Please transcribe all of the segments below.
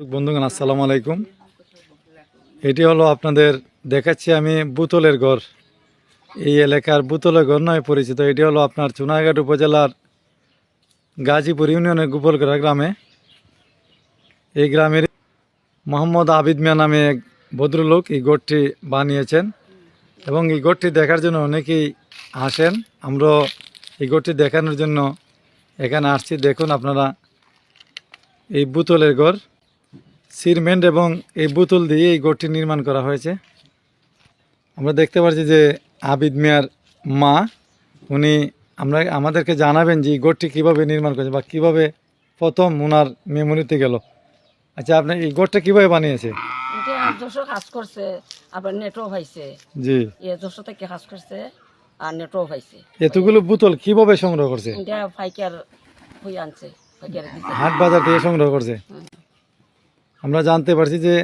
বন্ধুগণ, আসসালামু আলাইকুম। এটি হলো আপনাদের দেখাচ্ছি আমি বুতলের ঘর। এই এলাকার বুতলের ঘর নয় পরিচিত। এটি হলো আপনার চুনাঘাট উপজেলার গাজীপুর ইউনিয়নের গোপালগড়া গ্রামে। এই গ্রামের মোহাম্মদ আবিদ মিয়া নামে এক ভদ্রলোক এই ঘরটি বানিয়েছেন এবং এই ঘরটি দেখার জন্য অনেকেই আসেন। আমরা এই ঘরটি দেখানোর জন্য এখানে আসছি। দেখুন আপনারা এই বুতলের ঘর। সিরমেন্ট এবং এই বোতল দিয়ে এই গড়টি নির্মাণ করা হয়েছে। আমরা দেখতে পাচ্ছি যে আবিদ মিয়ার মা উনি আমরা আমাদেরকে জানাবেন যে এই গড়টি কীভাবে নির্মাণ করেছে বা কীভাবে প্রথম ওনার মেমোরিতে গেল। আচ্ছা আপনি এই গড়টা কীভাবে বানিয়েছে? এটা যশোর কাজ করছে আবার নেটও হয়েছে। জি। এ যশোর থেকে কাজ করছে আর নেটও এতগুলো বোতল কীভাবে সংগ্রহ করছে? এটা ফাইকার হয়ে আনছে ফাইকার হাট বাজার থেকে সংগ্রহ করছে? আমরা জানতে পারছি যে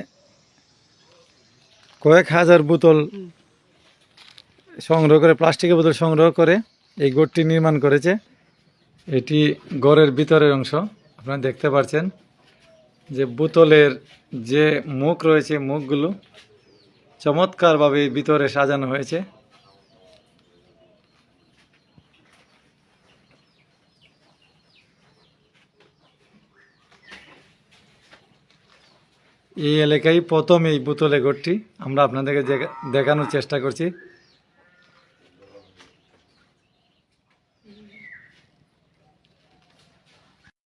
কয়েক হাজার বোতল সংগ্রহ করে প্লাস্টিকের বোতল সংগ্রহ করে এই গোটটি নির্মাণ করেছে। এটি গড়ের ভিতরের অংশ। আপনারা দেখতে পাচ্ছেন যে বোতলের যে মুখ রয়েছে মুখগুলো চমৎকারভাবে ভিতরে সাজানো হয়েছে। এই এলাকায় প্রথম এই বোতলে ঘরটি। আমরা আপনাদেরকে দেখা- দেখানোর চেষ্টা করছি।